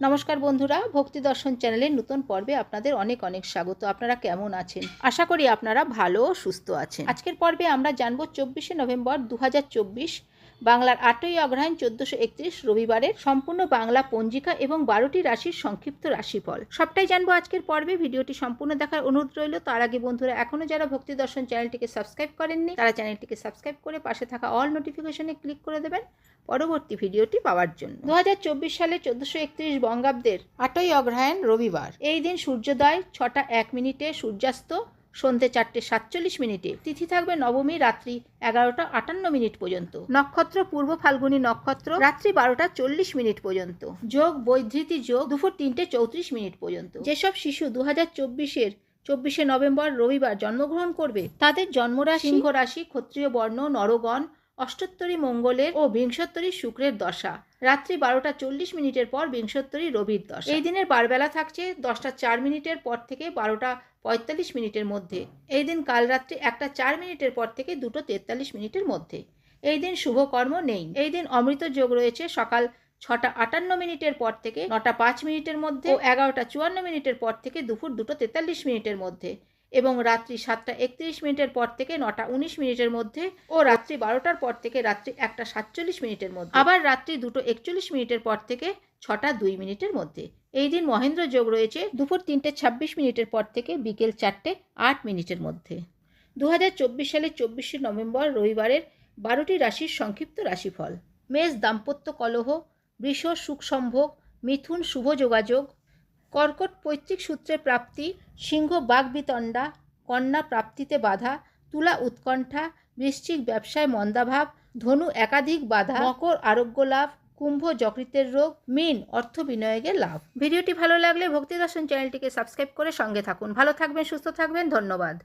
নমস্কার বন্ধুরা, ভক্তি দর্শন চ্যানেলের নতুন পর্বে আপনাদের অনেক অনেক স্বাগত। আপনারা কেমন আছেন? আশা করি আপনারা ভালো সুস্থ আছেন। আজকের পর্বে আমরা জানব চব্বিশে নভেম্বর দু হাজার চব্বিশ বাংলার আটই অগ্রহায়ণ চোদ্দশো একত্রিশ রবিবারের সম্পূর্ণ বাংলা পঞ্জিকা এবং বারোটি রাশির সংক্ষিপ্ত রাশিফল। সবটাই জানব আজকের পর্বে। ভিডিওটি সম্পূর্ণ দেখার অনুরোধ রইল। তার আগে বন্ধুরা এখনও যারা ভক্তি দর্শন চ্যানেলটিকে সাবস্ক্রাইব করেননি, তারা চ্যানেলটিকে সাবস্ক্রাইব করে পাশে থাকা অল নোটিফিকেশনে ক্লিক করে দেবেন পরবর্তী ভিডিওটি পাওয়ার জন্য। দু হাজার চব্বিশ সালে চোদ্দশো একত্রিশ বঙ্গাব্দের আটই অগ্রহায়ণ রবিবার। এই দিন সূর্যোদয়, ছটা এক মিনিটে সূর্যাস্ত সন্ধে চারটে সাতচল্লিশ মিনিটে। তিথি থাকবে নবমী রাত্রি এগারোটা আটান্ন মিনিট পর্যন্ত। নক্ষত্র পূর্ব ফাল্গুনী নক্ষত্র রাত্রি বারোটা চল্লিশ মিনিট পর্যন্ত। যোগ বৈধৃতি যোগ দুপুর তিনটে চৌত্রিশ মিনিট পর্যন্ত। যেসব শিশু দু হাজার চব্বিশের চব্বিশে নভেম্বর রবিবার জন্মগ্রহণ করবে, তাদের জন্মরাশি সিংহ রাশি ক্ষত্রিয় বর্ণ, নরগণ অষ্টোত্তরী মঙ্গলের ও বিংশোত্তরী শুক্রের দশা। রাত্রি বারোটা চল্লিশ মিনিটের পর বিংশোত্তরী রবির দশা। এই দিনের বারবেলা থাকছে দশটা চার মিনিটের পর থেকে বারোটা পঁয়তাল্লিশ মিনিটের মধ্যে। এই দিন কাল রাত্রি একটা চার মিনিটের পর থেকে দুটো তেতাল্লিশ মিনিটের মধ্যে। এই দিন শুভকর্ম নেই। এই দিন অমৃত যোগ রয়েছে সকাল ছটা আটান্ন মিনিটের পর থেকে নটা পাঁচ মিনিটের মধ্যে ও এগারোটা চুয়ান্ন মিনিটের পর থেকে দুপুর দুটো তেতাল্লিশ মিনিটের মধ্যে। এবং রাত্রি সাতটা একত্রিশ মিনিটের পর থেকে নটা উনিশ মিনিটের মধ্যে ও রাত্রি বারোটার পর থেকে রাত্রি একটা সাতচল্লিশ মিনিটের মধ্যে। আবার রাত্রি দুটো একচল্লিশ মিনিটের পর থেকে ছটা দুই মিনিটের মধ্যে। এই দিন মহেন্দ্র যোগ রয়েছে দুপুর তিনটে ছাব্বিশ মিনিটের পর থেকে বিকেল চারটে আট মিনিটের মধ্যে। দু হাজার চব্বিশ সালের চব্বিশে নভেম্বর রবিবারের বারোটি রাশির সংক্ষিপ্ত রাশিফল। মেষ দাম্পত্য কলহ, বৃষ সুখ সম্ভোগ, মিথুন শুভ যোগাযোগ কর্কট পৈতৃক সূত্রে প্রাপ্তি, সিংহ বাগবিতণ্ডা কন্যা প্রাপ্তিতে বাধা, তুলা উৎকণ্ঠা, বৃশ্চিক ব্যবসায় মন্দাভাব, ধনু একাধিক বাধা, মকর আরোগ্য লাভ, কুম্ভ যকৃতের রোগ, মিন অর্থ বিনিয়োগের লাভ। ভিডিওটি ভালো লাগলে ভক্তি দর্শন চ্যানেলটিকে সাবস্ক্রাইব করে সঙ্গে থাকুন। ভালো থাকবেন, সুস্থ থাকবেন, ধন্যবাদ।